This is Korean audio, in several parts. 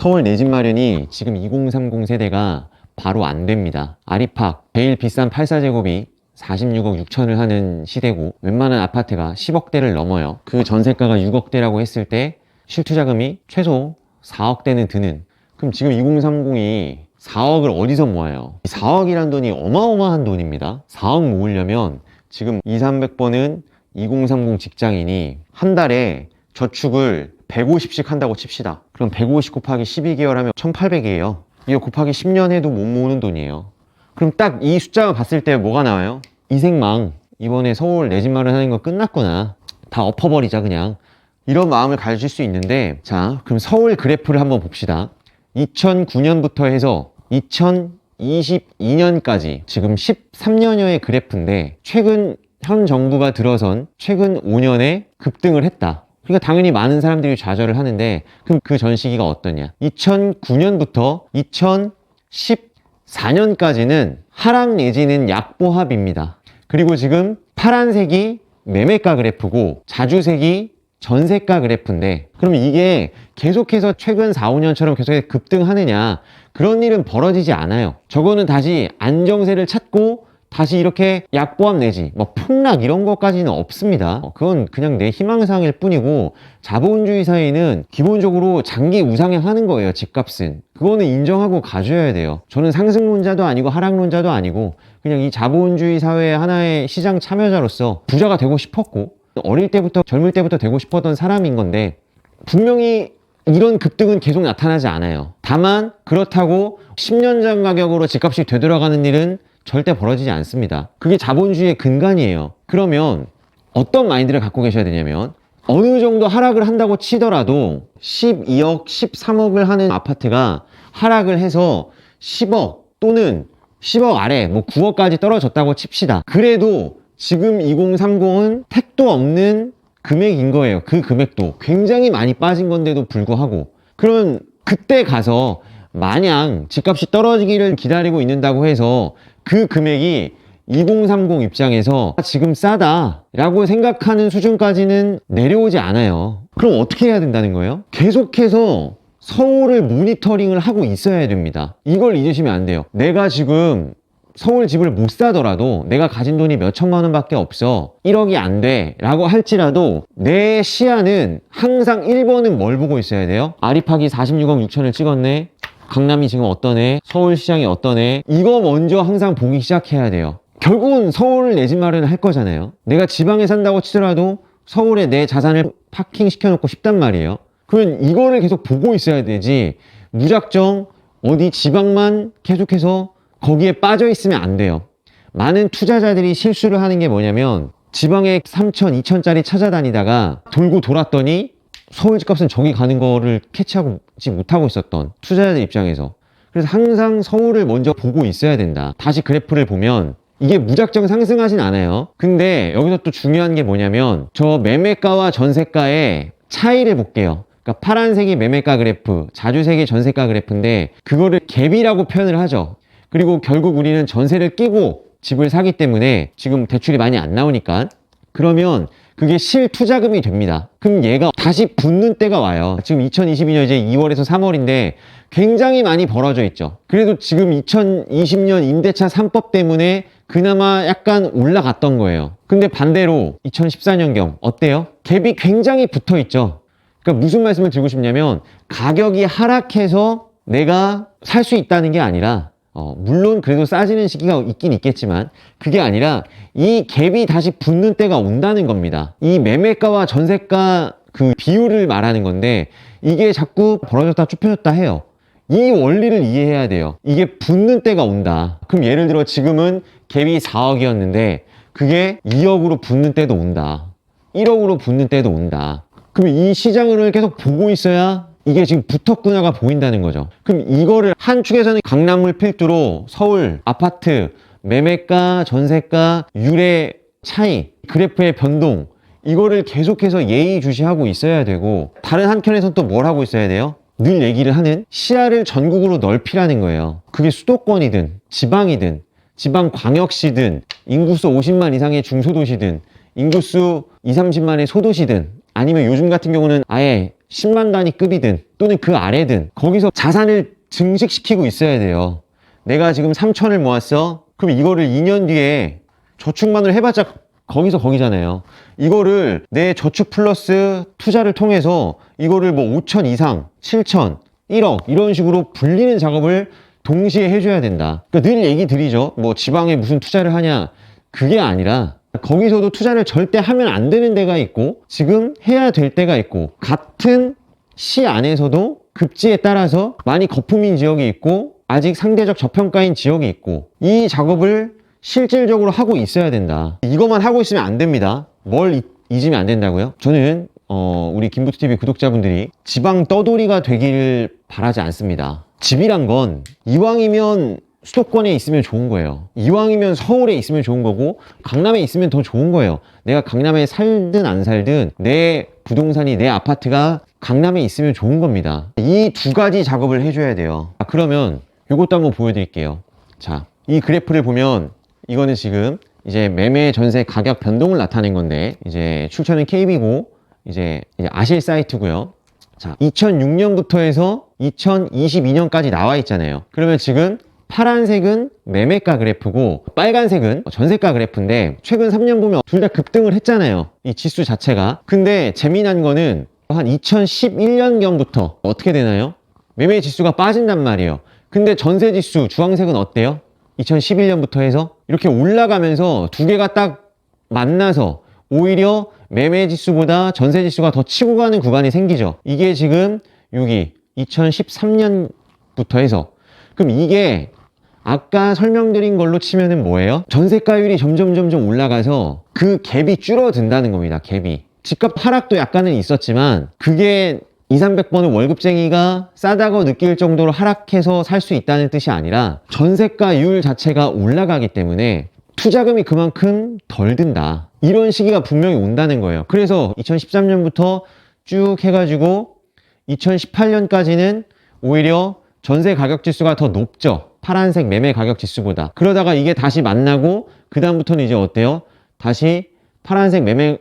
서울 내 집 마련이 지금 2030 세대가 바로 안 됩니다. 아리팍 제일 비싼 84제곱이 46억 6천을 하는 시대고 웬만한 아파트가 10억대를 넘어요. 그 전세가가 6억대라고 했을 때 실투자금이 최소 4억대는 드는 그럼 지금 2030이 4억을 어디서 모아요? 4억이란 돈이 어마어마한 돈입니다. 4억 모으려면 지금 2, 300번은 2030 직장인이 한 달에 저축을 150씩 한다고 칩시다. 그럼 150 곱하기 12개월 하면 1800이에요. 이거 곱하기 10년 해도 못 모으는 돈이에요. 그럼 딱 이 숫자가 봤을 때 뭐가 나와요? 이생망. 이번에 서울 내 집 마련하는 거 끝났구나. 다 엎어버리자 그냥. 이런 마음을 가질 수 있는데 자 그럼 서울 그래프를 한번 봅시다. 2009년부터 해서 2022년까지 지금 13년여의 그래프인데 최근 현 정부가 들어선 최근 5년에 급등을 했다. 그러니까 당연히 많은 사람들이 좌절을 하는데 그럼 그 전 시기가 어떠냐? 2009년부터 2014년까지는 하락 내지는 약보합입니다. 그리고 지금 파란색이 매매가 그래프고 자주색이 전세가 그래프인데 그럼 이게 계속해서 최근 4, 5년처럼 계속해서 급등하느냐 그런 일은 벌어지지 않아요. 저거는 다시 안정세를 찾고 다시 이렇게 약보합 내지 뭐 폭락 이런 것까지는 없습니다. 어, 그건 그냥 내 희망사항일 뿐이고 자본주의 사회는 기본적으로 장기 우상향하는 거예요. 집값은 그거는 인정하고 가져야 돼요. 저는 상승론자도 아니고 하락론자도 아니고 그냥 이 자본주의 사회의 하나의 시장 참여자로서 부자가 되고 싶었고 어릴 때부터 젊을 때부터 되고 싶었던 사람인 건데 분명히 이런 급등은 계속 나타나지 않아요. 다만 그렇다고 10년 전 가격으로 집값이 되돌아가는 일은 절대 벌어지지 않습니다. 그게 자본주의의 근간이에요. 그러면 어떤 마인드를 갖고 계셔야 되냐면 어느 정도 하락을 한다고 치더라도 12억, 13억을 하는 아파트가 하락을 해서 10억 또는 10억 아래 뭐 9억까지 떨어졌다고 칩시다. 그래도 지금 2030은 택도 없는 금액인 거예요. 그 금액도 굉장히 많이 빠진 건데도 불구하고 그러면 그때 가서 마냥 집값이 떨어지기를 기다리고 있는다고 해서 그 금액이 2030 입장에서 지금 싸다라고 생각하는 수준까지는 내려오지 않아요. 그럼 어떻게 해야 된다는 거예요? 계속해서 서울을 모니터링을 하고 있어야 됩니다. 이걸 잊으시면 안 돼요. 내가 지금 서울 집을 못 사더라도 내가 가진 돈이 몇 천만 원밖에 없어 1억이 안 돼 라고 할지라도 내 시야는 항상 1번은 뭘 보고 있어야 돼요? 아리팍이 46억 6천을 찍었네 강남이 지금 어떠네? 서울시장이 어떠네? 이거 먼저 항상 보기 시작해야 돼요. 결국은 서울 내 집 마련을 할 거잖아요. 내가 지방에 산다고 치더라도 서울에 내 자산을 파킹 시켜놓고 싶단 말이에요. 그러면 이거를 계속 보고 있어야 되지. 무작정 어디 지방만 계속해서 거기에 빠져 있으면 안 돼요. 많은 투자자들이 실수를 하는 게 뭐냐면 지방에 3천, 2천짜리 찾아다니다가 돌고 돌았더니 서울 집값은 저기 가는 거를 캐치하지 못하고 있었던 투자자들 입장에서 그래서 항상 서울을 먼저 보고 있어야 된다. 다시 그래프를 보면 이게 무작정 상승하진 않아요. 근데 여기서 또 중요한 게 뭐냐면 저 매매가와 전세가의 차이를 볼게요. 그러니까 파란색이 매매가 그래프, 자주색이 전세가 그래프인데 그거를 갭이라고 표현을 하죠. 그리고 결국 우리는 전세를 끼고 집을 사기 때문에 지금 대출이 많이 안 나오니까 그러면 그게 실투자금이 됩니다. 그럼 얘가 다시 붙는 때가 와요. 지금 2022년 이제 2월에서 3월인데 굉장히 많이 벌어져 있죠. 그래도 지금 2020년 임대차 3법 때문에 그나마 약간 올라갔던 거예요. 근데 반대로 2014년경 어때요? 갭이 굉장히 붙어 있죠. 그러니까 무슨 말씀을 드리고 싶냐면 가격이 하락해서 내가 살 수 있다는 게 아니라 어, 물론 그래도 싸지는 시기가 있긴 있겠지만 그게 아니라 이 갭이 다시 붙는 때가 온다는 겁니다. 이 매매가와 전세가 그 비율을 말하는 건데 이게 자꾸 벌어졌다 좁혀졌다 해요. 이 원리를 이해해야 돼요. 이게 붙는 때가 온다. 그럼 예를 들어 지금은 갭이 4억이었는데 그게 2억으로 붙는 때도 온다. 1억으로 붙는 때도 온다. 그럼 이 시장을 계속 보고 있어야 이게 지금 붙었구나가 보인다는 거죠. 그럼 이거를 한 축에서는 강남을 필두로 서울 아파트 매매가, 전세가, 유례 차이, 그래프의 변동 이거를 계속해서 예의주시하고 있어야 되고 다른 한켠에서는 또뭘 하고 있어야 돼요? 늘 얘기를 하는 시야를 전국으로 넓히라는 거예요. 그게 수도권이든 지방이든 지방 광역시든 인구수 50만 이상의 중소도시든 인구수 2, 30만의 소도시든 아니면 요즘 같은 경우는 아예 10만 단위 급이든 또는 그 아래든 거기서 자산을 증식시키고 있어야 돼요. 내가 지금 3천을 모았어. 그럼 이거를 2년 뒤에 저축만을 해봤자 거기서 거기잖아요. 이거를 내 저축 플러스 투자를 통해서 이거를 뭐 5천 이상, 7천, 1억 이런 식으로 불리는 작업을 동시에 해줘야 된다. 그러니까 늘 얘기 드리죠. 뭐 지방에 무슨 투자를 하냐. 그게 아니라 거기서도 투자를 절대 하면 안 되는 데가 있고 지금 해야 될 때가 있고 같은 시 안에서도 급지에 따라서 많이 거품인 지역이 있고 아직 상대적 저평가인 지역이 있고 이 작업을 실질적으로 하고 있어야 된다. 이것만 하고 있으면 안 됩니다. 뭘 잊- 잊으면 안 된다고요? 저는 어, 우리 김부트TV 구독자분들이 지방 떠돌이가 되길 바라지 않습니다. 집이란 건 이왕이면 수도권에 있으면 좋은 거예요. 이왕이면 서울에 있으면 좋은 거고 강남에 있으면 더 좋은 거예요. 내가 강남에 살든 안 살든 내 부동산이 내 아파트가 강남에 있으면 좋은 겁니다. 이 두 가지 작업을 해줘야 돼요. 아, 그러면 이것도 한번 보여드릴게요. 자, 이 그래프를 보면 이거는 지금 이제 매매 전세 가격 변동을 나타낸 건데 이제 출처는 KB고 이제, 이제 아실 사이트고요. 자, 2006년부터 해서 2022년까지 나와 있잖아요. 그러면 지금 파란색은 매매가 그래프고 빨간색은 전세가 그래프인데 최근 3년 보면 둘 다 급등을 했잖아요. 이 지수 자체가. 근데 재미난 거는 한 2011년경부터 어떻게 되나요? 매매 지수가 빠진단 말이에요. 근데 전세 지수 주황색은 어때요? 2011년부터 해서 이렇게 올라가면서 두 개가 딱 만나서 오히려 매매 지수보다 전세 지수가 더 치고 가는 구간이 생기죠. 이게 지금 여기 2013년부터 해서 그럼 이게 아까 설명드린 걸로 치면은 뭐예요? 전세가율이 점점 점점 올라가서 그 갭이 줄어든다는 겁니다. 갭이. 집값 하락도 약간은 있었지만 그게 2, 300번은 월급쟁이가 싸다고 느낄 정도로 하락해서 살 수 있다는 뜻이 아니라 전세가율 자체가 올라가기 때문에 투자금이 그만큼 덜 든다. 이런 시기가 분명히 온다는 거예요. 그래서 2013년부터 쭉 해가지고 2018년까지는 오히려 전세 가격 지수가 더 높죠. 파란색 매매 가격 지수보다. 그러다가 이게 다시 만나고 그다음부터는 이제 어때요? 다시 파란색 매매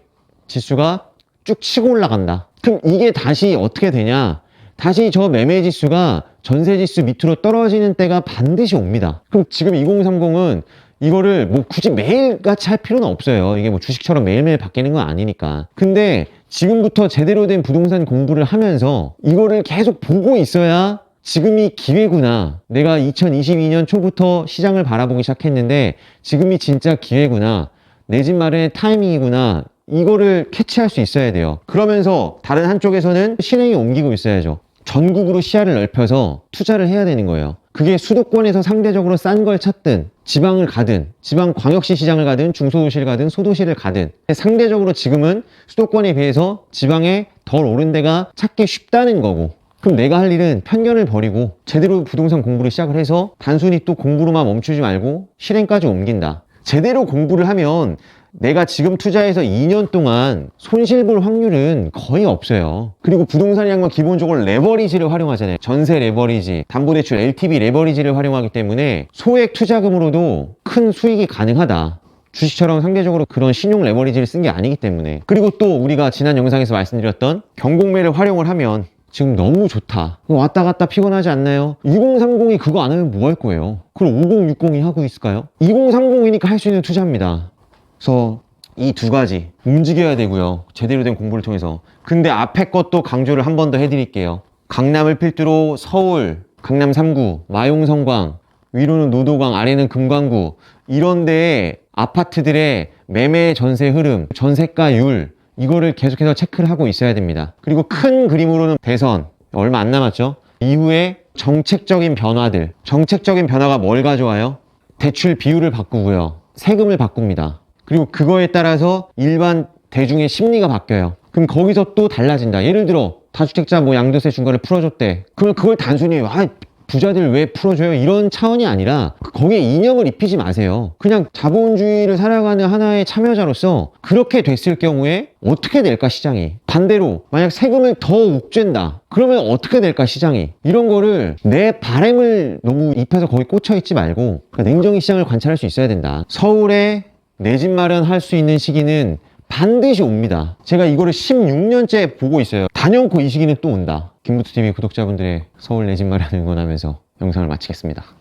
지수가 쭉 치고 올라간다. 그럼 이게 다시 어떻게 되냐? 다시 저 매매 지수가 전세 지수 밑으로 떨어지는 때가 반드시 옵니다. 그럼 지금 2030은 이거를 뭐 굳이 매일 같이 할 필요는 없어요. 이게 뭐 주식처럼 매일매일 바뀌는 건 아니니까. 근데 지금부터 제대로 된 부동산 공부를 하면서 이거를 계속 보고 있어야 지금이 기회구나. 내가 2022년 초부터 시장을 바라보기 시작했는데 지금이 진짜 기회구나. 내 집 마련의 타이밍이구나. 이거를 캐치할 수 있어야 돼요. 그러면서 다른 한쪽에서는 실행에 옮기고 있어야죠. 전국으로 시야를 넓혀서 투자를 해야 되는 거예요. 그게 수도권에서 상대적으로 싼 걸 찾든 지방을 가든 지방 광역시 시장을 가든 중소도시를 가든 소도시를 가든 상대적으로 지금은 수도권에 비해서 지방에 덜 오른 데가 찾기 쉽다는 거고 그럼 내가 할 일은 편견을 버리고 제대로 부동산 공부를 시작을 해서 단순히 또 공부로만 멈추지 말고 실행까지 옮긴다. 제대로 공부를 하면 내가 지금 투자해서 2년 동안 손실 볼 확률은 거의 없어요. 그리고 부동산이란 건 기본적으로 레버리지를 활용하잖아요. 전세 레버리지, 담보대출 LTV 레버리지를 활용하기 때문에 소액 투자금으로도 큰 수익이 가능하다. 주식처럼 상대적으로 그런 신용 레버리지를 쓴 게 아니기 때문에. 그리고 또 우리가 지난 영상에서 말씀드렸던 경공매를 활용을 하면 지금 너무 좋다. 왔다 갔다 피곤하지 않나요? 2030이 그거 안 하면 뭐 할 거예요? 그럼 5060이 하고 있을까요? 2030이니까 할 수 있는 투자입니다. 그래서 이 두 가지 움직여야 되고요. 제대로 된 공부를 통해서. 근데 앞에 것도 강조를 한 번 더 해드릴게요. 강남을 필두로 서울, 강남 3구, 마용성광, 위로는 노도광, 아래는 금광구 이런 데에 아파트들의 매매 전세 흐름, 전세가율 이거를 계속해서 체크를 하고 있어야 됩니다. 그리고 큰 그림으로는 대선 얼마 안 남았죠. 이후에 정책적인 변화들, 정책적인 변화가 뭘 가져와요? 대출 비율을 바꾸고요. 세금을 바꿉니다. 그리고 그거에 따라서 일반 대중의 심리가 바뀌어요. 그럼 거기서 또 달라진다. 예를 들어 다주택자 뭐 양도세 중과를 풀어줬대. 그럼 그걸 단순히 아 부자들 왜 풀어줘요? 이런 차원이 아니라 거기에 이념을 입히지 마세요. 그냥 자본주의를 살아가는 하나의 참여자로서 그렇게 됐을 경우에 어떻게 될까 시장이? 반대로 만약 세금을 더 욱죄다. 그러면 어떻게 될까 시장이? 이런 거를 내 바램을 너무 입혀서 거기 꽂혀 있지 말고 그러니까 냉정히 시장을 관찰할 수 있어야 된다. 서울에 내 집 마련할 수 있는 시기는 반드시 옵니다. 제가 이거를 16년째 보고 있어요. 단연코 이 시기는 또 온다. 김부투TV 구독자분들의 서울 내 집 마련 응원하면서 영상을 마치겠습니다.